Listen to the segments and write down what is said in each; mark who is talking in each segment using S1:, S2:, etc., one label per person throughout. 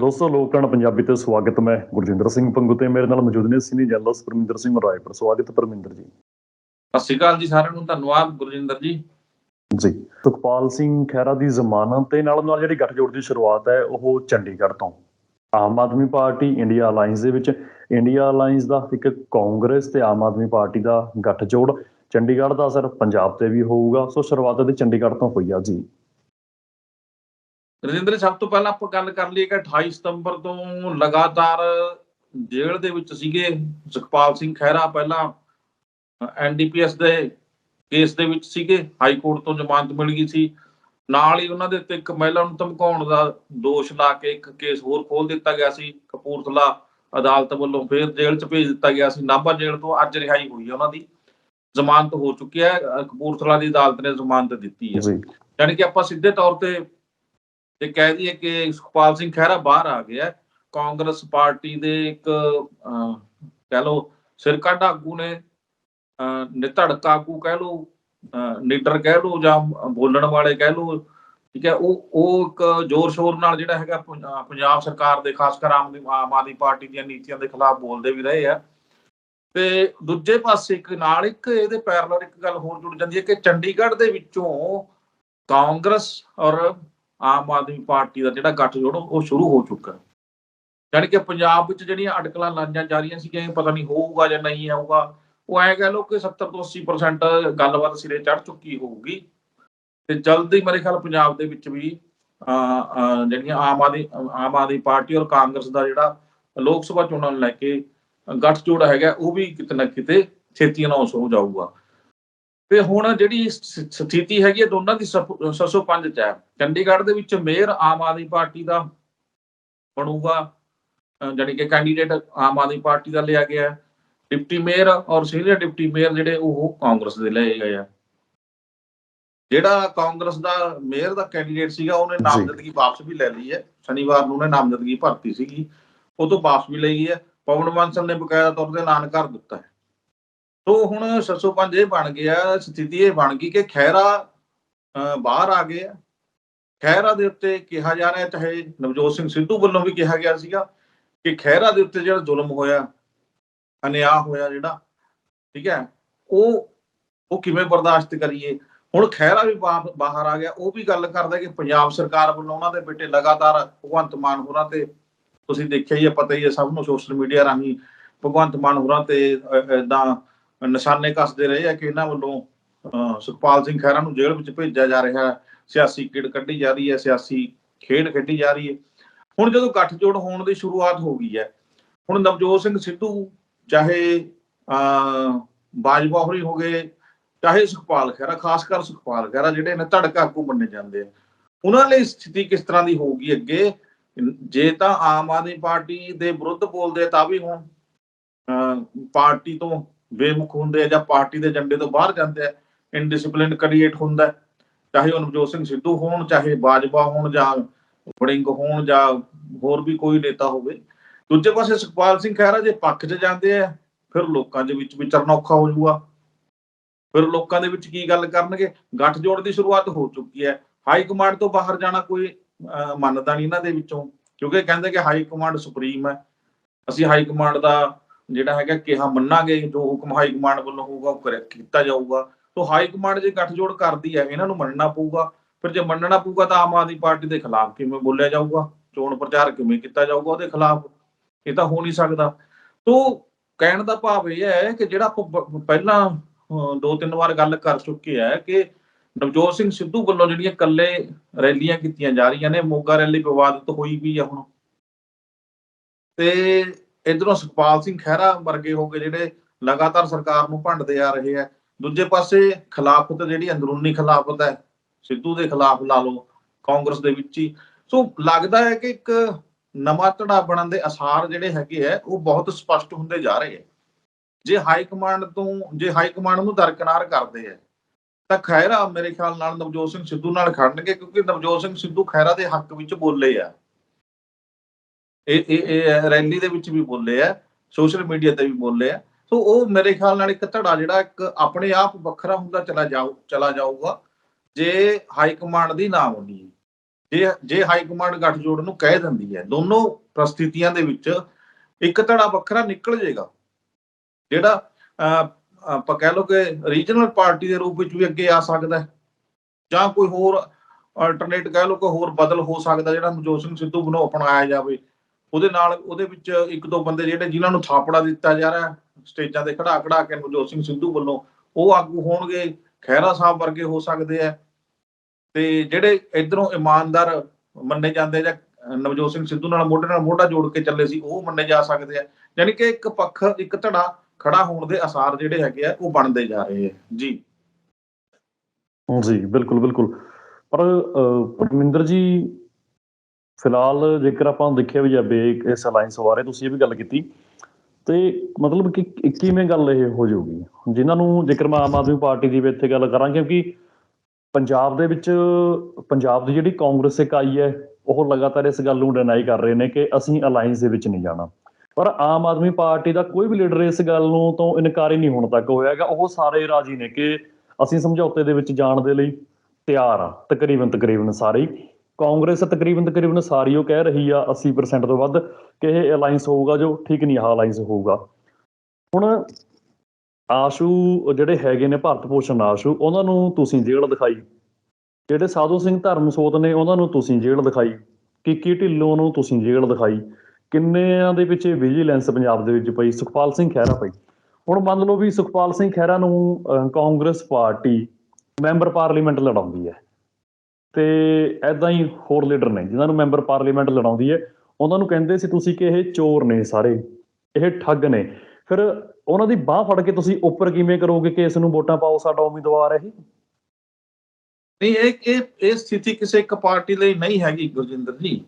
S1: ਦੋਸਤੋ ਲੋਕਾਂ ਪੰਜਾਬੀ ਤੇ ਸਵਾਗਤ ਮੈਂ ਗੁਰਜਿੰਦਰ ਸਿੰਘ ਪੰਗੂ ਤੇ ਮੇਰੇ ਨਾਲ ਮੌਜੂਦ ਨੇ ਸੀਨੀਅਰ ਜਰਨਲਿਸਟ ਪਰਮਿੰਦਰ ਸਿੰਘ ਰਾਏਪੁਰ। ਸਵਾਗਤ ਪਰਮਿੰਦਰ ਜੀ।
S2: ਸਤਿ ਸ਼੍ਰੀ ਅਕਾਲ ਜੀ ਸਾਰਿਆਂ ਨੂੰ ਧੰਨਵਾਦ ਗੁਰਜਿੰਦਰ ਜੀ।
S1: ਜੀ ਸੁਖਪਾਲ ਸਿੰਘ ਖਹਿਰਾ ਦੀ ਜ਼ਮਾਨਤ ਤੇ ਨਾਲ ਨਾਲ ਜਿਹੜੀ ਗੱਠਜੋੜ ਦੀ ਸ਼ੁਰੂਆਤ ਹੈ ਉਹ ਚੰਡੀਗੜ੍ਹ ਤੋਂ। Aam Aadmi Party India alliance ਦੇ ਵਿੱਚ ਇੰਡੀਆ ਅਲਾਈਅੰਸ ਦਾ ਇੱਕ ਕਾਂਗਰਸ ਤੇ ਆਮ ਆਦਮੀ ਪਾਰਟੀ ਦਾ ਗੱਠਜੋੜ। ਚੰਡੀਗੜ੍ਹ ਦਾ ਅਸਰ ਪੰਜਾਬ ਤੇ ਵੀ ਹੋਊਗਾ। ਸੋ ਸ਼ੁਰੂਆਤ ਤੇ ਚੰਡੀਗੜ੍ਹ ਤੋਂ ਹੋਈ ਆ ਜੀ।
S2: ਰਜਿੰਦਰ ਸਭ ਤੋਂ ਪਹਿਲਾਂ ਆਪਾਂ ਗੱਲ ਕਰ ਲਈਏ ਕਿ 28 ਸਤੰਬਰ ਤੋਂ ਲਗਾਤਾਰ ਜੇਲ੍ਹ ਦੇ ਵਿੱਚ ਸੀਗੇ ਸੁਖਪਾਲ ਸਿੰਘ ਖਹਿਰਾ ਪਹਿਲਾਂ ਐਨਡੀਪੀਐਸ ਦੇ ਕੇਸ ਦੇ ਵਿੱਚ ਸੀਗੇ ਹਾਈ ਕੋਰਟ ਤੋਂ ਜ਼ਮਾਨਤ ਮਿਲ ਗਈ ਸੀ। ਨਾਲ ਹੀ ਉਹਨਾਂ ਦੇ ਉੱਤੇ ਇੱਕ ਮਹਿਲਾ ਨੂੰ ਧਮਕਾਉਣ ਦਾ ਦੋਸ਼ ਲਾ ਕੇ ਇੱਕ ਕੇਸ ਹੋਰ ਖੋਲ ਦਿੱਤਾ ਗਿਆ ਸੀ। ਕਪੂਰਥਲਾ ਅਦਾਲਤ ਵੱਲੋਂ ਫਿਰ ਜੇਲ੍ਹ 'ਚ ਭੇਜ ਦਿੱਤਾ ਗਿਆ ਸੀ। ਨਾਭਾ ਜੇਲ੍ਹ ਤੋਂ ਅੱਜ ਰਿਹਾਈ ਹੋਈ ਹੈ ਉਹਨਾਂ ਦੀ। ਜ਼ਮਾਨਤ ਹੋ ਚੁੱਕੀ ਹੈ। ਕਪੂਰਥਲਾ ਦੀ ਅਦਾਲਤ ਨੇ ਜ਼ਮਾਨਤ ਦਿੱਤੀ ਹੈ। ਯਾਨੀ ਕਿ ਆਪਾਂ ਸਿੱਧੇ ਤੌਰ ਤੇ ਇਹ ਕਹਿ ਦਈਏ ਕਿ ਸੁਖਪਾਲ ਸਿੰਘ ਖਹਿਰਾ ਬਾਹਰ ਆ ਗਿਆ ਕਾਂਗਰਸ ਪਾਰਟੀ ਦੇ ਇੱਕ ਕਹਿ ਲਓ ਸਿਰਕੱਢ ਆਗੂ ਨੇ ਅਹ, ਨਿਧੜਕ ਆਗੂ ਕਹਿ ਲਓ ਲੀਡਰ ਕਹਿ ਲਓ ਜਾਂ ਬੋਲਣ ਵਾਲੇ ਕਹਿ ਲਓ ਠੀਕ ਹੈ ਉਹ ਉਹ ਇੱਕ ਜ਼ੋਰ ਸ਼ੋਰ ਨਾਲ ਜਿਹੜਾ ਹੈਗਾ ਪੰਜਾਬ ਸਰਕਾਰ ਦੇ ਖਾਸ ਕਰ ਆਮ ਆਮ ਆਦਮੀ ਪਾਰਟੀ ਦੀਆਂ ਨੀਤੀਆਂ ਦੇ ਖਿਲਾਫ ਬੋਲਦੇ ਵੀ ਰਹੇ ਆ। ਤੇ ਦੂਜੇ ਪਾਸੇ ਇੱਕ ਨਾਲ ਇੱਕ ਇਹਦੇ ਪੈਰਲਲ ਇੱਕ ਗੱਲ ਹੋਰ ਜੁੜ ਜਾਂਦੀ ਹੈ ਕਿ ਚੰਡੀਗੜ੍ਹ ਦੇ ਵਿੱਚੋਂ ਕਾਂਗਰਸ ਔਰ ਆਮ ਆਦਮੀ ਪਾਰਟੀ ਦਾ ਜਿਹੜਾ ਗੱਠਜੋੜ ਉਹ ਸ਼ੁਰੂ ਹੋ ਚੁੱਕਾ ਹੈ। ਯਾਨੀ ਕਿ ਪੰਜਾਬ ਵਿੱਚ ਜਿਹੜੀਆਂ ਅਟਕਲਾਂ ਲਾਈਆਂ ਜਾ ਰਹੀਆਂ ਸੀ ਕਿ ਪਤਾ ਨਹੀਂ ਹੋਊਗਾ ਜਾਂ ਨਹੀਂ ਆਊਗਾ। ਉਹ ਐ ਕਹਿ ਲਓ ਕਿ 70 ਤੋਂ 80% ਗੱਲਬਾਤ ਸਿਰੇ ਚੜ ਚੁੱਕੀ ਹੋਊਗੀ। ਤੇ ਜਲਦੀ ਮੇਰੇ ਖਿਆਲ ਪੰਜਾਬ ਦੇ ਵਿੱਚ ਵੀ ਅਹ, ਜਿਹੜੀਆਂ ਆਮ ਆਦਮੀ ਆਮ ਆਦਮੀ ਪਾਰਟੀ ਔਰ ਕਾਂਗਰਸ ਦਾ ਜਿਹੜਾ ਲੋਕ ਸਭਾ ਚੋਣਾਂ ਨੂੰ ਲੈ ਕੇ ਗੱਠਜੋੜ ਹੈਗਾ ਉਹ ਵੀ ਕਿਤੇ ਨਾ ਕਿਤੇ ਛੇਤੀ ਅਨਾਉਂਸ ਹੋ ਜਾਊਗਾ। ਤੇ ਹੁਣ ਜਿਹੜੀ ਸਥਿਤੀ ਹੈਗੀ ਹੈ ਦੋਨਾਂ ਦੀ 605 ਚ ਹੈ। ਚੰਡੀਗੜ੍ਹ ਦੇ ਵਿੱਚ ਮੇਅਰ ਆਮ ਆਦਮੀ ਪਾਰਟੀ ਦਾ ਬਣੂਗਾ ਜਾਣੀ ਕਿ ਕੈਂਡੀਡੇਟ ਆਮ ਆਦਮੀ ਪਾਰਟੀ ਦਾ ਲਿਆ ਗਿਆ ਹੈ। ਡਿਪਟੀ ਮੇਅਰ ਔਰ ਸੀਨੀਅਰ ਡਿਪਟੀ ਮੇਅਰ ਜਿਹੜੇ ਉਹ ਕਾਂਗਰਸ ਦੇ ਲਏ ਗਏ ਆ। ਜਿਹੜਾ ਕਾਂਗਰਸ ਦਾ ਮੇਅਰ ਦਾ ਕੈਂਡੀਡੇਟ ਸੀਗਾ ਉਹਨੇ ਨਾਮਜ਼ਦਗੀ ਵਾਪਸ ਵੀ ਲੈ ਲਈ ਹੈ। ਸ਼ਨੀਵਾਰ ਨੂੰ ਉਹਨੇ ਨਾਮਜ਼ਦਗੀ ਭਰਤੀ ਸੀਗੀ। ਉਹ ਤੋਂ ਵਾਪਸ ਵੀ ਲਈ ਹੈ। ਪਵਨ ਬਾਂਸਲ ਨੇ ਬਕਾਇਦਾ ਤੌਰ ਤੇ ਐਲਾਨ ਕਰ ਦਿੱਤਾ ਹੈ। ਸੋ ਹੁਣ 605 ਇਹ ਬਣ ਗਿਆ ਸਥਿਤੀ ਇਹ ਬਣ ਗਈ ਕਿ ਖਹਿਰਾ ਅਹ, ਬਾਹਰ ਆ ਗਏ ਆ ਖਹਿਰਾ ਦੇ ਉੱਤੇ ਕਿਹਾ ਜਾ ਰਿਹਾ ਚਾਹੇ ਨਵਜੋਤ ਸਿੰਘ ਸਿੱਧੂ ਵੱਲੋਂ ਵੀ ਕਿਹਾ ਗਿਆ ਸੀਗਾ ਕਿ ਖਹਿਰਾ ਦੇ ਉੱਤੇ ਜਿਹੜਾ ਜ਼ੁਲਮ ਹੋਇਆ ਅਨਿਆਂ ਹੋਇਆ ਜਿਹੜਾ ਠੀਕ ਹੈ ਉਹ ਉਹ ਕਿਵੇਂ ਬਰਦਾਸ਼ਤ ਕਰੀਏ? ਹੁਣ ਖਹਿਰਾ ਵੀ ਬਾ- ਬਾਹਰ ਆ ਗਿਆ। ਉਹ ਵੀ ਗੱਲ ਕਰਦਾ ਕਿ ਪੰਜਾਬ ਸਰਕਾਰ ਵੱਲੋਂ ਉਹਨਾਂ ਦੇ ਬੇਟੇ ਲਗਾਤਾਰ ਭਗਵੰਤ ਮਾਨ ਹੋਰਾਂ ਤੇ ਤੁਸੀਂ ਦੇਖਿਆ ਹੀ ਹੈ ਪਤਾ ਹੀ ਹੈ ਸਭ ਨੂੰ ਸੋਸ਼ਲ ਮੀਡੀਆ ਰਾਹੀਂ ਭਗਵੰਤ ਮਾਨ ਹੋਰਾਂ ਤੇ ਇਦਾਂ ਨਿਸ਼ਾਨੇ ਕੱਸਦੇ ਰਹੇ ਆ ਕਿ ਇਹਨਾਂ ਵੱਲੋਂ ਅਹ, ਸੁਖਪਾਲ ਸਿੰਘ ਖਹਿਰਾ ਨੂੰ ਜੇਲ੍ਹ ਵਿੱਚ ਭੇਜਿਆ ਜਾ ਰਿਹਾ ਸਿਆਸੀ ਕਿੜ ਕੱਢੀ ਜਾ ਰਹੀ ਹੈ ਸਿਆਸੀ ਖੇਡ ਖੇਡੀ ਜਾ ਰਹੀ ਹੈ। ਹੁਣ ਜਦੋਂ ਗੱਠਜੋੜ ਹੋਣ ਦੀ ਸ਼ੁਰੂਆਤ ਹੋ ਗਈ ਹੈ ਹੁਣ ਨਵਜੋਤ ਸਿੰਘ ਸਿੱਧੂ ਚਾਹੇ ਬਾਜਵਾ ਹੋਰੀ ਹੋ ਗਏ ਚਾਹੇ ਸੁਖਪਾਲ ਖਹਿਰਾ ਖਾਸ ਕਰ ਸੁਖਪਾਲ ਖਹਿਰਾ ਜਿਹੜੇ ਨੇ ਧੜਕ ਆਗੂ ਮੰਨੇ ਜਾਂਦੇ ਆ ਉਹਨਾਂ ਲਈ ਸਥਿਤੀ ਕਿਸ ਤਰ੍ਹਾਂ ਦੀ ਹੋਊਗੀ ਅੱਗੇ? ਜੇ ਤਾਂ ਆਮ ਆਦਮੀ ਪਾਰਟੀ ਦੇ ਵਿਰੁੱਧ ਬੋਲਦੇ ਤਾਂ ਵੀ ਹੁਣ ਅਹ, ਪਾਰਟੀ ਤੋਂ ਬੇਮੁਖ ਹੁੰਦੇ ਆ ਜਾਂ ਪਾਰਟੀ ਦੇ ਏਜੰਡੇ ਤੋਂ ਬਾਹਰ ਜਾਂਦੇ ਆ ਇਨਡਿਸਪਲਿਨ ਕ੍ਰੀਏਟ ਹੁੰਦਾ ਚਾਹੇ ਉਹ ਨਵਜੋਤ ਸਿੰਘ ਸਿੱਧੂ ਹੋਣ ਚਾਹੇ ਬਾਜਵਾ ਹੋਣ ਜਾਂ ਵੜਿੰਗ ਹੋਣ ਜਾਂ ਹੋਰ ਵੀ ਕੋਈ ਨੇਤਾ ਹੋਵੇ। ਦੂਜੇ ਪਾਸੇ ਸੁਖਪਾਲ ਸਿੰਘ ਖਹਿਰਾ ਜੇ ਪੱਖ 'ਚ ਜਾਂਦੇ ਆ ਫਿਰ ਲੋਕਾਂ ਦੇ ਵਿੱਚ ਵਿਚਰਨਾ ਔਖਾ ਹੋ ਜਾਊਗਾ। ਫਿਰ ਲੋਕਾਂ ਦੇ ਵਿੱਚ ਕੀ ਗੱਲ ਕਰਨਗੇ? ਗੱਠਜੋੜ ਦੀ ਸ਼ੁਰੂਆਤ ਹੋ ਚੁੱਕੀ ਹੈ। ਹਾਈ ਕਮਾਂਡ ਤੋਂ ਬਾਹਰ ਜਾਣਾ ਕੋਈ ਅਹ, ਮੰਨਦਾ ਨਹੀਂ ਇਹਨਾਂ ਦੇ ਵਿੱਚੋਂ। ਕਿਉਂਕਿ ਕਹਿੰਦੇ ਕਿ ਹਾਈ ਕਮਾਂਡ ਸੁਪਰੀਮ ਹੈ। ਅਸੀਂ ਹਾਈ ਕਮਾਂਡ ਦਾ ਜਿਹੜਾ ਹੈਗਾ ਕਿਹਾ ਮੰਨਾਂਗੇ ਜੋ ਹੁਕਮ ਹਾਈ ਕਮਾਂਡ ਵੱਲੋਂ ਹੋਊਗਾ, ਉਹ ਕਰੇ- ਕੀਤਾ ਜਾਊਗਾ। ਤੋਂ ਹਾਈ ਕਮਾਂਡ ਜੇ ਗੱਠਜੋੜ ਕਰਦੀ ਹੈ, ਇਹਨਾਂ ਨੂੰ ਮੰਨਣਾ ਪਊਗਾ। ਫਿਰ ਜੇ ਮੰਨਣਾ ਪਊਗਾ ਤਾਂ ਆਮ ਆਦਮੀ ਪਾਰਟੀ ਦੇ ਖਿਲਾਫ ਕਿਵੇਂ ਬੋਲਿਆ ਜਾਊਗਾ? ਚੋਣ ਪ੍ਰਚਾਰ ਕਿਵੇਂ ਕੀਤਾ ਜਾਊਗਾ ਉਹਦੇ ਖਿਲਾਫ? ਇਹ ਤਾਂ ਹੋ ਨਹੀਂ ਸਕਦਾ। ਤੋਂ ਕਹਿਣ ਦਾ ਭਾਵ ਇਹ ਹੈ ਕਿ ਜਿਹੜਾ ਆਪਾਂ ਪਹਿਲਾਂ ਦੋ ਤਿੰਨ ਵਾਰ ਗੱਲ ਕਰ ਚੁੱਕੇ ਹੈ ਕਿ ਨਵਜੋਤ ਸਿੰਘ ਸਿੱਧੂ ਵੱਲੋਂ ਜਿਹੜੀਆਂ ਇਕੱਲੇ ਰੈਲੀਆਂ ਕੀਤੀਆਂ ਜਾ ਰਹੀਆਂ ਨੇ, ਮੋਗਾ ਰੈਲੀ ਵਿਵਾਦਿਤ ਹੋਈ ਵੀ ਆ ਹੁਣ। ਤੇ ਇਧਰੋਂ ਸੁਖਪਾਲ ਸਿੰਘ ਖਹਿਰਾ ਵਰਗੇ ਹੋ ਗਏ ਜਿਹੜੇ ਲਗਾਤਾਰ ਸਰਕਾਰ ਨੂੰ ਭੰਡਦੇ ਆ ਰਹੇ ਆ। ਦੂਜੇ ਪਾਸੇ ਖਿਲਾਫਤ ਜਿਹੜੀ ਅੰਦਰੂਨੀ ਖਿਲਾਫਤ ਹੈ, ਸਿੱਧੂ ਦੇ ਖਿਲਾਫ ਲਾ ਲਓ, ਕਾਂਗਰਸ ਦੇ ਵਿੱਚ ਹੀ। ਸੋ ਲੱਗਦਾ ਹੈ ਕਿ ਇੱਕ ਨਵਾਂ ਧੜਾ ਬਣਨ ਦੇ ਅਸਾਰ ਜਿਹੜੇ ਹੈਗੇ ਆ, ਉਹ ਬਹੁਤ ਸਪਸ਼ਟ ਹੁੰਦੇ ਜਾ ਰਹੇ ਆ। ਜੇ ਹਾਈ ਕਮਾਂਡ ਤੋਂ, ਜੇ ਹਾਈ ਕਮਾਂਡ ਨੂੰ ਦਰਕਨਾਰ ਕਰਦੇ ਆ, ਤਾਂ ਖੈਰਾ ਮੇਰੇ ਖਿਆਲ ਨਾਲ ਨਵਜੋਤ ਸਿੰਘ ਸਿੱਧੂ ਨਾਲ ਖੜਨਗੇ, ਕਿਉਂਕਿ ਨਵਜੋਤ ਸਿੰਘ ਸਿੱਧੂ ਖੈਰਾ ਦੇ ਹੱਕ ਵਿੱਚ ਬੋਲੇ ਆ। ਇਹ ਇਹ ਰੈਲੀ ਦੇ ਵਿੱਚ ਵੀ ਬੋਲੇ ਆ ਸੋਸ਼ਲ ਮੀਡੀਆ ਤੇ ਵੀ ਬੋਲੇ ਆ। ਸੋ ਉਹ ਮੇਰੇ ਖਿਆਲ ਨਾਲ ਇੱਕ ਧੜਾ ਜਿਹੜਾ ਇੱਕ ਆਪਣੇ ਆਪ ਵੱਖਰਾ ਹੁੰਦਾ ਚਲਾ ਜਾਊ ਚਲਾ ਜਾਊਗਾ। ਜੇ ਹਾਈ ਕਮਾਂਡ ਦੀ ਨਾ ਮੰਨੀਏ ਜੇ ਜੇ ਹਾਈ ਕਮਾਂਡ ਗੱਠਜੋੜ ਨੂੰ ਕਹਿ ਦਿੰਦੀ ਹੈ ਦੋਨੋਂ ਪ੍ਰਸਥਿਤੀਆਂ ਦੇ ਵਿੱਚ ਇੱਕ ਧੜਾ ਵੱਖਰਾ ਨਿਕਲ ਜਾਏਗਾ। ਜਿਹੜਾ ਅਹ, ਆਪਾਂ ਕਹਿ ਲਓ ਕਿ ਰੀਜਨਲ ਪਾਰਟੀ ਦੇ ਰੂਪ ਵਿੱਚ ਵੀ ਅੱਗੇ ਆ ਸਕਦਾ ਜਾਂ ਕੋਈ ਹੋਰ ਆਲਟਰਨੇਟ ਕਹਿ ਲਓ ਕੋਈ ਹੋਰ ਬਦਲ ਹੋ ਸਕਦਾ ਜਿਹੜਾ ਨਵਜੋਤ ਸਿੰਘ ਸਿੱਧੂ ਵੱਲੋਂ ਅਪਣਾਇਆ ਜਾਵੇ। ਉਹਦੇ ਨਾਲ ਉਹਦੇ ਵਿੱਚ ਇੱਕ ਦੋ ਬੰਦੇ ਜਿਹੜੇ ਜਿਨ੍ਹਾਂ ਨੂੰ ਥਾਪੜਾ ਦਿੱਤਾ ਜਾ ਰਿਹਾ ਸਟੇਜਾਂ ਤੇ ਖੜਾ ਖੜਾ ਕੇ ਨਵਜੋਤ ਸਿੰਘ ਸਿੱਧੂ ਵੱਲੋਂ ਉਹ ਆਗੂ ਹੋਣਗੇ ਖਹਿਰਾ ਸਾਹਿਬ ਵਰਗੇ ਹੋ ਸਕਦੇ ਆ। ਤੇ ਜਿਹੜੇ ਇਧਰੋਂ ਇਮਾਨਦਾਰ ਮੰਨੇ ਜਾਂਦੇ ਜਾਂ ਨਵਜੋਤ ਸਿੰਘ ਸਿੱਧੂ ਨਾਲ ਮੋਢੇ ਨਾਲ ਮੋਢਾ ਜੋੜ ਕੇ ਚੱਲੇ ਸੀ ਉਹ ਮੰਨੇ ਜਾ ਸਕਦੇ ਆ। ਯਾਨੀ ਕਿ ਇੱਕ ਪੱਖ ਇੱਕ ਧੜਾ ਖੜਾ ਹੋਣ ਦੇ ਅਸਾਰ ਜਿਹੜੇ ਹੈਗੇ ਆ ਉਹ ਬਣਦੇ ਜਾ ਰਹੇ ਆ। ਜੀ।
S1: ਜੀ ਬਿਲਕੁਲ ਬਿਲਕੁਲ। ਪਰ ਅਹ, ਪਰਮਿੰਦਰ ਜੀ ਫਿਲਹਾਲ ਜੇਕਰ ਆਪਾਂ ਦੇਖਿਆ ਵੀ ਜਾਵੇ ਇੱਕ ਇਸ ਅਲਾਈਅੰਸ ਬਾਰੇ ਤੁਸੀਂ ਇਹ ਵੀ ਗੱਲ ਕੀਤੀ, ਤੇ ਮਤਲਬ ਕਿ ਕਿ- ਕਿਵੇਂ ਗੱਲ ਇਹ ਹੋ ਜਾਊਗੀ? ਜਿਨ੍ਹਾਂ ਨੂੰ ਜੇਕਰ ਮੈਂ ਆਮ ਆਦਮੀ ਪਾਰਟੀ ਦੀ ਵੀ ਇੱਥੇ ਗੱਲ ਕਰਾਂ, ਕਿਉਂਕਿ ਪੰਜਾਬ ਦੇ ਵਿੱਚ, ਪੰਜਾਬ ਦੀ ਜਿਹੜੀ ਕਾਂਗਰਸ ਇਕਾਈ ਹੈ, ਉਹ ਲਗਾਤਾਰ ਇਸ ਗੱਲ ਨੂੰ ਡਿਨਾਈ ਕਰ ਰਹੇ ਨੇ ਕਿ ਅਸੀਂ ਅਲਾਈਅੰਸ ਦੇ ਵਿੱਚ ਨਹੀਂ ਜਾਣਾ। ਪਰ ਆਮ ਆਦਮੀ ਪਾਰਟੀ ਦਾ ਕੋਈ ਵੀ ਲੀਡਰ ਇਸ ਗੱਲ ਨੂੰ ਤੋਂ ਇਨਕਾਰ ਹੀ ਨਹੀਂ ਹੁਣ ਤੱਕ ਹੋਇਆ ਹੈਗਾ। ਉਹ ਸਾਰੇ ਰਾਜੀ ਨੇ ਕਿ ਅਸੀਂ ਸਮਝੌਤੇ ਦੇ ਵਿੱਚ ਜਾਣ ਦੇ ਲਈ ਤਿਆਰ ਆ ਤਕਰੀਬਨ ਤਕਰੀਬਨ ਸਾਰੇ ਹੀ। ਕਾਂਗਰਸ ਤਕਰੀਬਨ ਤਕਰੀਬਨ ਸਾਰੀ ਉਹ ਕਹਿ ਰਹੀ ਆ 80% ਤੋਂ ਵੱਧ ਕਿ ਇਹ ਅਲਾਈਅੰਸ ਹੋਊਗਾ ਜੋ ਠੀਕ ਨਹੀਂ ਆ ਅਲਾਈਅੰਸ ਹੋਊਗਾ। ਹੁਣ ਆਸ਼ੂ ਜਿਹੜੇ ਹੈਗੇ ਨੇ ਭਾਰਤ ਭੂਸ਼ਣ ਆਸ਼ੂ, ਉਹਨਾਂ ਨੂੰ ਤੁਸੀਂ ਜੇਲ੍ਹ ਦਿਖਾਈ। ਜਿਹੜੇ ਸਾਧੂ ਸਿੰਘ ਧਰਮਸੋਤ ਨੇ, ਉਹਨਾਂ ਨੂੰ ਤੁਸੀਂ ਜੇਲ੍ਹ ਦਿਖਾਈ। ਕਿੱਕੀ ਢਿੱਲੋਂ ਨੂੰ ਤੁਸੀਂ ਜੇਲ੍ਹ ਦਿਖਾਈ। ਕਿੰਨਿਆਂ ਦੇ ਪਿੱਛੇ ਵਿਜੀਲੈਂਸ ਪੰਜਾਬ ਦੇ ਵਿੱਚ ਪਈ, ਸੁਖਪਾਲ ਸਿੰਘ ਖਹਿਰਾ ਪਈ। ਹੁਣ ਮੰਨ ਲਓ ਵੀ ਸੁਖਪਾਲ ਸਿੰਘ ਖਹਿਰਾ ਨੂੰ ਕਾਂਗਰਸ ਪਾਰਟੀ ਮੈਂਬਰ ਪਾਰਲੀਮੈਂਟ ਲੜਾਉਂਦੀ ਹੈ। ਤੇ ਐਦਾਂ ਹੀ ਹੋਰ ਲੀਡਰ ਨੇ ਜਿਨ੍ਹਾਂ ਨੂੰ ਮੈਂਬਰ ਪਾਰਲੀਮੈਂਟ ਲੜਾਉਂਦੀ ਹੈ। ਉਹਨਾਂ ਨੂੰ ਕਹਿੰਦੇ ਸੀ ਤੁਸੀਂ ਕਿ ਇਹ ਚੋਰ ਨੇ ਸਾਰੇ ਇਹ ਠੱਗ ਨੇ। ਫਿਰ ਉਹਨਾਂ ਦੀ ਬਾਹ ਫੜ ਕੇ ਤੁਸੀਂ ਉੱਪਰ ਕਿਵੇਂ ਕਰੋਗੇ ਕਿ ਇਸ ਨੂੰ ਵੋਟਾਂ ਪਾਓ ਸਾਡਾ ਉਮੀਦਵਾਰ ਹੈ ਇਹ?
S2: ਨਹੀਂ ਇਹ ਇਹ ਇਹ ਸਥਿਤੀ ਕਿਸੇ ਇੱਕ ਪਾਰਟੀ ਲਈ ਨਹੀਂ ਹੈਗੀ ਗੁਰਜਿੰਦਰ ਜੀ।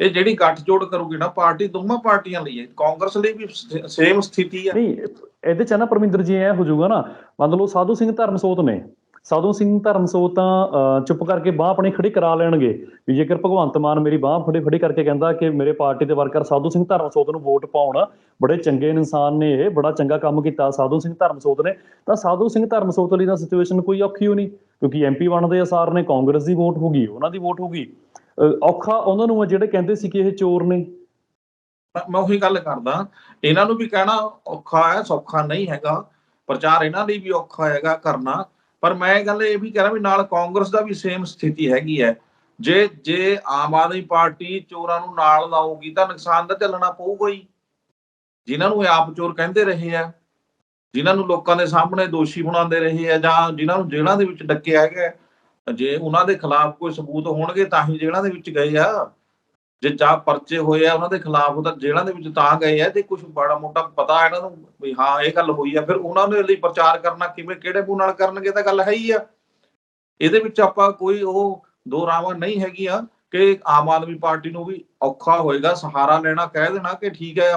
S2: ਇਹ ਜਿਹੜੀ ਗੱਠਜੋੜ ਕਰੂਗੀ ਨਾ ਪਾਰਟੀ ਦੋਵਾਂ ਪਾਰਟੀਆਂ ਲਈ ਹੈ। ਕਾਂਗਰਸ ਲਈ ਵੀ ਸੇਮ ਸਥਿਤੀ ਹੈ।
S1: ਨਹੀਂ ਇਹਦੇ ਚ ਨਾ ਪਰਮਿੰਦਰ ਜੀ ਐ ਹੋ ਜਾਊਗਾ ਨਾ। ਮੰਨ ਲਓ ਸਾਧੂ ਸਿੰਘ ਧਰਮਸੋਤ ਨੇ। ਸਾਧੂ ਸਿੰਘ ਧਰਮਸੋਤ ਤਾਂ ਅਹ, ਚੁੱਪ ਕਰਕੇ ਬਾਹ ਆਪਣੀ ਖੜੀ ਕਰਾ ਲੈਣਗੇ। ਵੀ ਜੇਕਰ ਭਗਵੰਤ ਮਾਨ ਮੇਰੀ ਬਾਹ ਫੜੀ ਫੜੀ ਕਰਕੇ ਕਹਿੰਦਾ ਕਿ ਮੇਰੇ ਪਾਰਟੀ ਦੇ ਵਰਕਰ ਸਾਧੂ ਸਿੰਘ ਧਰਮਸੋਤ ਨੂੰ ਵੋਟ ਪਾਉਣ ਬੜੇ ਚੰਗੇ ਇਨਸਾਨ ਨੇ ਇਹ ਬੜਾ ਚੰਗਾ ਕੰਮ ਕੀਤਾ ਸਾਧੂ ਸਿੰਘ ਧਰਮਸੋਤ ਨੇ ਤਾਂ ਸਾਧੂ ਸਿੰਘ ਧਰਮਸੋਤ ਲਈ ਤਾਂ ਸਿਚੁਏਸ਼ਨ ਕੋਈ ਔਖੀ ਹੋ ਨਹੀਂ ਕਿਉਂਕਿ ਐਮਪੀ ਬਣਦੇ ਅਸਾਰ ਨੇ ਕਾਂਗਰਸ ਦੀ ਵੋਟ ਹੋਗੀ ਉਹਨਾਂ ਦੀ ਵੋਟ ਹੋਗੀ ਅਹ, ਔਖਾ ਉਹਨਾਂ ਨੂੰ ਜਿਹੜੇ ਕਹਿੰਦੇ ਸੀ ਕਿ ਇਹ ਚੋਰ ਨੇ।
S2: ਮੈਂ ਉਹੀ ਗੱਲ ਕਰਦਾ ਇਹਨਾਂ ਨੂੰ ਵੀ ਕਹਿਣਾ ਔਖਾ ਹੈ ਸੌਖਾ ਨਹੀਂ ਹੈਗਾ। ਪ੍ਰਚਾਰ ਇਹਨਾਂ ਲਈ ਵੀ ਔਖਾ ਹੈਗਾ ਕਰਨਾ। ਪਰ ਮੈਂ ਗੱਲ ਇਹ ਵੀ ਕਹਿ ਰਿਹਾ ਵੀ ਨਾਲ ਕਾਂਗਰਸ ਦਾ ਵੀ ਸੇਮ ਸਥਿਤੀ ਹੈਗੀ ਹੈ। ਜੇ ਜੇ ਆਮ ਆਦਮੀ ਪਾਰਟੀ ਚੋਰਾਂ ਨੂੰ ਨਾਲ ਲਾਊਗੀ ਤਾਂ ਨੁਕਸਾਨ ਤਾਂ ਝੱਲਣਾ ਪਊਗਾ ਹੀ। ਜਿਨ੍ਹਾਂ ਨੂੰ ਇਹ ਆਪ ਚੋਰ ਕਹਿੰਦੇ ਰਹੇ ਆ, ਜਿਨ੍ਹਾਂ ਨੂੰ ਲੋਕਾਂ ਦੇ ਸਾਹਮਣੇ ਦੋਸ਼ੀ ਬਣਾਉਂਦੇ ਰਹੇ ਆ ਜਾਂ ਜਿਨ੍ਹਾਂ ਨੂੰ ਜੇਲ੍ਹਾਂ ਦੇ ਵਿੱਚ ਡੱਕਿਆ ਹੈਗਾ ਜੇ ਉਹਨਾਂ ਦੇ ਖਿਲਾਫ ਕੋਈ ਸਬੂਤ ਹੋਣਗੇ ਤਾਂ ਹੀ ਜੇਲ੍ਹਾਂ ਦੇ ਵਿੱਚ ਗਏ ਆ। ਜੇ ਜਾ ਪਰਚੇ ਹੋਏ ਆ ਉਹਨਾਂ ਦੇ ਖਿਲਾਫ ਤਾਂ ਜੇਲ੍ਹਾਂ ਦੇ ਵਿੱਚ ਤਾਂ ਗਏ ਆ ਤੇ ਕੁਝ ਬੜਾ ਮੋਟਾ ਪਤਾ ਇਹਨਾਂ ਨੂੰ, ਵੀ ਹਾਂ, ਇਹ ਗੱਲ ਹੋਈ ਆ, ਫਿਰ ਉਹਨਾਂ ਦੇ ਲਈ ਪ੍ਰਚਾਰ ਕਰਨਾ ਕਿਵੇਂ, ਕਿਹੜੇ ਮੂੰਹ ਨਾਲ ਕਰਨਗੇ ਤਾਂ ਗੱਲ ਹੈ ਹੀ ਆ। ਇਹਦੇ ਵਿੱਚ ਆਪਾਂ ਕੋਈ ਉਹ ਦੋ ਰਾਵਾਂ ਨਹੀਂ ਹੈਗੀਆਂ ਕਿ ਆਮ ਆਦਮੀ ਪਾਰਟੀ ਨੂੰ ਵੀ ਔਖਾ ਹੋਏਗਾ, ਸਹਾਰਾ ਲੈਣਾ, ਕਹਿ ਦੇਣਾ ਕਿ ਠੀਕ ਹੈ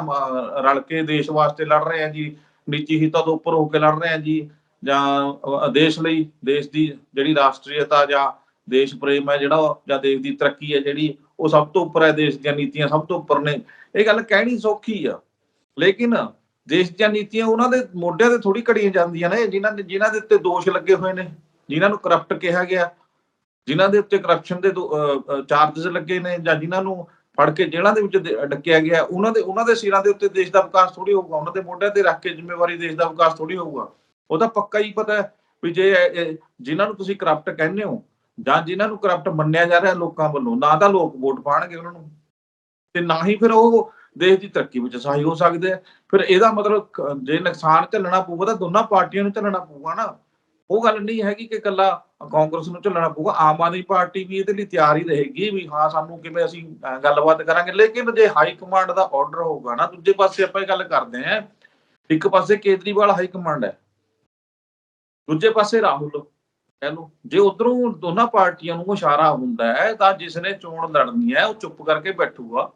S2: ਰਲ ਕੇ ਦੇਸ਼ ਵਾਸਤੇ ਲੜ ਰਹੇ ਆ ਜੀ ਨਿੱਜੀ ਹਿੱਤਾਂ ਤੋਂ ਉੱਪਰ ਹੋ ਕੇ ਲੜ ਰਹੇ ਆ ਜੀ, ਜਾਂ ਦੇਸ਼ ਲਈ, ਦੇਸ਼ ਦੀ ਜਿਹੜੀ ਰਾਸ਼ਟਰੀਅਤਾ ਜਾਂ ਦੇਸ਼ ਪ੍ਰੇਮ ਹੈ ਜਿਹੜਾ ਜਾਂ ਦੇਸ਼ ਦੀ ਤਰੱਕੀ ਹੈ ਜਿਹੜੀ ਉਹ ਸਭ ਤੋਂ ਉੱਪਰ ਹੈ, ਦੇਸ਼ ਦੀਆਂ ਨੀਤੀਆਂ ਸਭ ਤੋਂ ਉੱਪਰ ਨੇ। ਇਹ ਗੱਲ ਕਹਿਣੀ ਸੌਖੀ ਆ। ਲੇਕਿਨ ਦੇਸ਼ ਦੀਆਂ ਨੀਤੀਆਂ ਉਹਨਾਂ ਦੇ ਮੋਢਿਆਂ ਤੇ ਥੋੜੀ ਘੜੀਆਂ ਜਾਂਦੀਆਂ ਨੇ, ਜਿਨ੍ਹਾਂ ਦੇ ਜਿਨ੍ਹਾਂ ਦੇ ਉੱਤੇ ਦੋਸ਼ ਲੱਗੇ ਹੋਏ ਨੇ, ਜਿਨ੍ਹਾਂ ਨੂੰ ਕਰਪਟ ਕਿਹਾ ਗਿਆ, ਜਿਨ੍ਹਾਂ ਦੇ ਉੱਤੇ ਕਰਪਸ਼ਨ ਦੇ ਚਾਰजेस ਲੱਗੇ ਨੇ, ਜਾਂ ਜਿਨ੍ਹਾਂ ਨੂੰ ਫੜ ਕੇ ਜੇਲ੍ਹਾਂ ਦੇ ਵਿੱਚ ਡੱਕਿਆ ਗਿਆ, ਉਹਨਾਂ ਦੇ ਉਹਨਾਂ ਦੇ ਸਿਰਾਂ ਦੇ ਉੱਤੇ ਦੇਸ਼ ਦਾ ਵਿਕਾਸ ਥੋੜੀ ਹੋਊਗਾ, ਉਹਨਾਂ ਦੇ ਮੋਢਿਆਂ ਤੇ ਰੱਖ ਕੇ ਜ਼ਿੰਮੇਵਾਰੀ ਦੇਸ਼ ਦਾ ਵਿਕਾਸ ਥੋੜੀ ਹੋਊਗਾ। ਉਹਦਾ ਪੱਕਾ ਹੀ ਪਤਾ ਹੈ ਵੀ ਜੇ ਇਹ- ਜਿਨ੍ਹਾਂ ਨੂੰ ਤੁਸੀਂ ਕਰਪਟ ਕਹਿੰਦੇ ਹੋ ਜਾਂ ਜਿਨ੍ਹਾਂ ਨੂੰ ਕਰਪਟ ਮੰਨਿਆ ਜਾ ਰਿਹਾ ਲੋਕਾਂ ਵੱਲੋਂ, ਨਾ ਤਾਂ ਲੋਕ ਵੋਟ ਪਾਣਗੇ ਉਹਨਾਂ ਨੂੰ। ਤੇ ਨਾ ਹੀ ਫਿਰ ਉਹ ਦੇਸ਼ ਦੀ ਤਰੱਕੀ ਵਿੱਚ ਸਹਾਈ ਹੋ ਸਕਦੇ ਆ। ਫਿਰ ਇਹਦਾ ਮਤਲਬ ਜੇ ਨੁਕਸਾਨ ਝੱਲਣਾ ਪਊਗਾ ਤਾਂ ਦੋਨਾਂ ਪਾਰਟੀਆਂ ਨੂੰ ਝੱਲਣਾ ਪਊਗਾ ਨਾ। ਉਹ ਗੱਲ ਨਹੀਂ ਹੈਗੀ ਕਿ ਇਕੱਲਾ ਕਾਂਗਰਸ ਨੂੰ ਝੱਲਣਾ ਪਊਗਾ, ਆਮ ਆਦਮੀ ਪਾਰਟੀ ਵੀ ਇਹਦੇ ਲਈ ਤਿਆਰ ਹੀ ਰਹੇਗੀ ਵੀ ਹਾਂ, ਸਾਨੂੰ ਕਿਵੇਂ ਅਸੀਂ ਗੱਲਬਾਤ ਕਰਾਂਗੇ। ਲੇਕਿਨ ਜੇ ਹਾਈ ਕਮਾਂਡ ਦਾ ਆਰਡਰ ਹੋਊਗਾ ਨਾ, ਦੂਜੇ ਪਾਸੇ ਆਪਾਂ ਇਹ ਗੱਲ ਕਰਦੇ ਆਂ ਇੱਕ ਪਾਸੇ ਕੇਜਰੀਵਾਲ ਹਾਈ ਕਮਾਂਡ ਹੈ। ਦੂਜੇ ਪਾਸੇ ਰਾਹੁਲ। ਕਹਿ ਲਓ ਜੇ ਉਧਰੋਂ ਦੋਨਾਂ ਪਾਰਟੀਆਂ ਨੂੰ ਇਸ਼ਾਰਾ ਹੁੰਦਾ ਹੈ, ਤਾਂ ਜਿਸ ਨੇ ਚੋਣ ਲੜਨੀ ਹੈ, ਉਹ ਚੁੱਪ ਕਰਕੇ ਬੈਠੂਗਾ।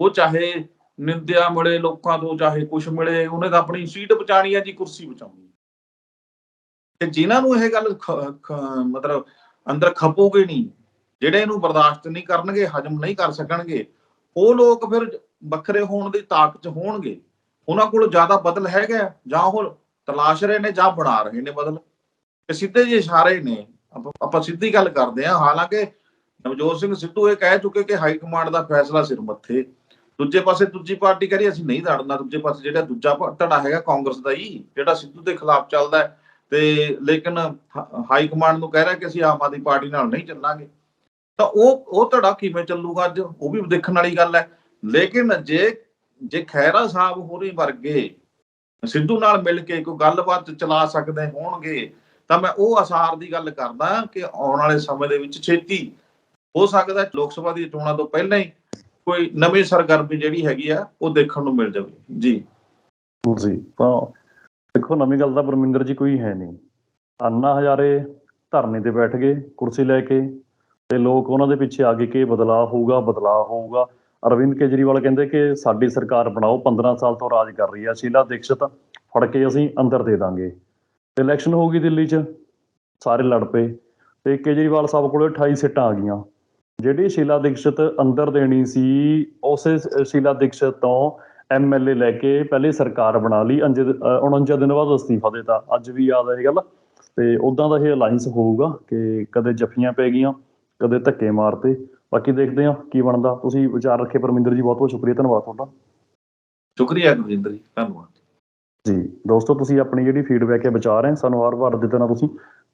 S2: ਉਹ ਚਾਹੇ ਨਿੰਦਿਆ ਮਿਲੇ ਲੋਕਾਂ ਤੋਂ, ਚਾਹੇ ਕੁਝ ਮਿਲੇ, ਉਹਨੇ ਤਾਂ ਆਪਣੀ ਸੀਟ ਬਚਾਣੀ ਹੈ ਜੀ, ਕੁਰਸੀ ਬਚਾਉਣੀ ਹੈ। ਤੇ ਜਿਨ੍ਹਾਂ ਨੂੰ ਇਹ ਗੱਲ ਮਤਲਬ ਅੰਦਰ ਖਪੂਗੇ ਨਹੀਂ, ਜਿਹੜੇ ਇਹਨੂੰ ਬਰਦਾਸ਼ਤ ਨਹੀਂ ਕਰਨਗੇ, ਹਜਮ ਨਹੀਂ ਕਰ ਸਕਣਗੇ, ਉਹ ਲੋਕ ਫਿਰ ਵੱਖਰੇ ਹੋਣ ਦੀ ਤਾਕਤ 'ਚ ਹੋਣਗੇ। ਉਹਨਾਂ ਕੋਲ ਜ਼ਿਆਦਾ ਬਦਲ ਹੈਗਾ ਜਾਂ ਉਹ ਤਲਾਸ਼ ਰਹੇ ਨੇ ਜਾਂ ਬਣਾ ਰਹੇ ਨੇ ਬਦਲ। ਸਿੱਧੇ ਜਿਹੇ ਇਸ਼ਾਰੇ ਨੇ। ਆਪਾਂ ਆਪਾਂ ਸਿੱਧੀ ਗੱਲ ਕਰਦੇ ਹਾਂ। ਹਾਲਾਂਕਿ ਨਵਜੋਤ ਸਿੰਘ ਸਿੱਧੂ ਇਹ ਕਹਿ ਚੁੱਕੇ ਕਿ ਹਾਈ ਕਮਾਂਡ ਦਾ ਫੈਸਲਾ ਸਿਰ ਮੱਥੇ। ਦੂਜੇ ਪਾਸੇ ਦੂਜੀ ਪਾਰਟੀ ਕਹ ਰਹੀ ਅਸੀਂ ਨਹੀਂ ਲੜਨਾ। ਦੂਜੇ ਪਾਸੇ ਜਿਹੜਾ ਦੂਜਾ ਧੜਾ ਹੈਗਾ ਕਾਂਗਰਸ ਦਾ ਹੀ, ਜਿਹੜਾ ਸਿੱਧੂ ਦੇ ਖਿਲਾਫ ਚੱਲਦਾ ਤੇ ਲੇਕਿਨ ਹਾਈ ਕਮਾਂਡ ਨੂੰ ਕਹਿ ਰਿਹਾ ਕਿ ਅਸੀਂ ਆਮ ਆਦਮੀ ਪਾਰਟੀ ਨਾਲ ਨਹੀਂ ਚੱਲਾਂਗੇ। ਤਾਂ ਉਹ ਉਹ ਧੜਾ ਕਿਵੇਂ ਚੱਲੂਗਾ ਅੱਜ? ਉਹ ਵੀ ਦੇਖਣ ਵਾਲੀ ਗੱਲ ਹੈ। ਲੇਕਿਨ ਜੇ ਜੇ ਖੈਰਾ ਸਾਹਿਬ ਹੋਰੀ ਵਰਗੇ ਸਿੱਧੂ ਨਾਲ ਮਿਲ ਕੇ ਕੋਈ ਗੱਲਬਾਤ ਚਲਾ ਸਕਦੇ ਹੋਣਗੇ ਤਾਂ ਮੈਂ ਉਹ ਅਸਾਰ ਦੀ ਗੱਲ ਕਰਦਾ ਕਿ ਆਉਣ ਵਾਲੇ ਸਮੇਂ ਦੇ ਵਿੱਚ ਛੇਤੀ ਹੋ ਸਕਦਾ ਲੋਕ ਸਭਾ ਦੀ ਚੋਣਾਂ ਤੋਂ ਪਹਿਲਾਂ ਹੀ ਕੋਈ ਨਵੀਂ ਸਰਗਰਮੀ ਜਿਹੜੀ ਹੈਗੀ ਆ, ਉਹ ਦੇਖਣ ਨੂੰ ਮਿਲ ਜਾਵੇ। ਜੀ।
S1: ਜੀ, ਤਾਂ ਦੇਖੋ, ਨਵੀਂ ਗੱਲ ਤਾਂ ਪਰਮਿੰਦਰ ਜੀ ਕੋਈ ਹੈ ਨਹੀਂ। ਅੰਨਾ ਹਜ਼ਾਰੇ ਧਰਨੇ ਤੇ ਬੈਠ ਗਏ, ਕੁਰਸੀ ਲੈ ਕੇ, ਤੇ ਲੋਕ ਉਹਨਾਂ ਦੇ ਪਿੱਛੇ ਆ ਗਏ ਕਿ ਬਦਲਾਅ ਹੋਊਗਾ ਬਦਲਾਅ ਹੋਊਗਾ। ਅਰਵਿੰਦ ਕੇਜਰੀਵਾਲ ਕਹਿੰਦੇ ਕਿ ਸਾਡੀ ਸਰਕਾਰ ਬਣਾਓ 15 ਸਾਲ ਤੋਂ ਰਾਜ ਕਰ ਰਹੀ ਹੈ ਸ਼ੀਲਾ ਦੀਕਸ਼ਤ ਫੜ ਕੇ ਅਸੀਂ ਅੰਦਰ ਦੇ ਦਾਂਗੇ। ਇਲੈਕਸ਼ਨ ਹੋ ਗਈ ਦਿੱਲੀ 'ਚ ਸਾਰੇ ਲੜ ਪਏ ਤੇ ਕੇਜਰੀਵਾਲ ਸਾਹਿਬ ਕੋਲੇ 28 ਸੀਟਾਂ ਆ ਗਈਆਂ। ਜਿਹੜੀ ਸ਼ੀਲਾ ਦੀਕਸ਼ਤ ਅੰਦਰ ਦੇਣੀ ਸੀ ਉਸੇ ਸ਼ੀਲਾ ਦੀਕਸ਼ਤ ਤੋਂ ਐਮਐਲਏ ਲੈ ਕੇ ਪਹਿਲੇ ਸਰਕਾਰ ਬਣਾ ਲਈ। ਅੰਜ- ਅ, 49 ਦਿਨ ਬਾਅਦ ਅਸਤੀਫਾ ਦਿੱਤਾ। ਅੱਜ ਵੀ ਯਾਦ ਹੈ ਇਹ ਗੱਲ। ਤੇ ਉਦਾਂ ਦਾ ਇਹ ਅਲਾਈਅੰਸ ਹੋਊਗਾ ਕਿ ਕਦੇ ਜੱਫੀਆਂ ਪੈ ਗਈਆਂ ਕਦੇ ਧੱਕੇ ਮਾਰਤੇ। ਬਾਕੀ ਦੇਖਦੇ ਹਾਂ ਕੀ ਬਣਦਾ। ਤੁਸੀਂ ਵਿਚਾਰ ਰੱਖੇ ਪਰਮਿੰਦਰ ਜੀ ਬਹੁਤ ਬਹੁਤ ਸ਼ੁਕਰੀਆ। ਧੰਨਵਾਦ ਤੁਹਾਡਾ।
S2: ਸ਼ੁਕਰੀਆ ਗੁਰਜਿੰਦਰ ਜੀ। ਧੰਨਵਾਦ।
S1: ਜੀ। ਦੋਸਤੋ, ਤੁਸੀਂ ਆਪਣੀ ਜਿਹੜੀ ਫੀਡਬੈਕ ਹੈ ਵਿਚਾਰ ਹੈ। ਸਾਨੂੰ ਹਰ ਵਾਰ ਦੇ ਤਰ੍ਹਾਂ ਤੁਸੀਂ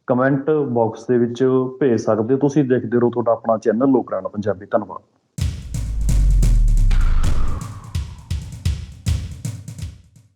S1: ਕਮੈਂਟ ਬਾਕਸ ਦੇ ਵਿੱਚ ਭੇਜ ਸਕਦੇ ਹੋ। ਤੁਸੀਂ ਦੇਖਦੇ ਰਹੋ ਤੁਹਾਡਾ ਆਪਣਾ ਚੈਨਲ ਲੋਕਰਾਣਾ ਪੰਜਾਬੀ। ਧੰਨਵਾਦ।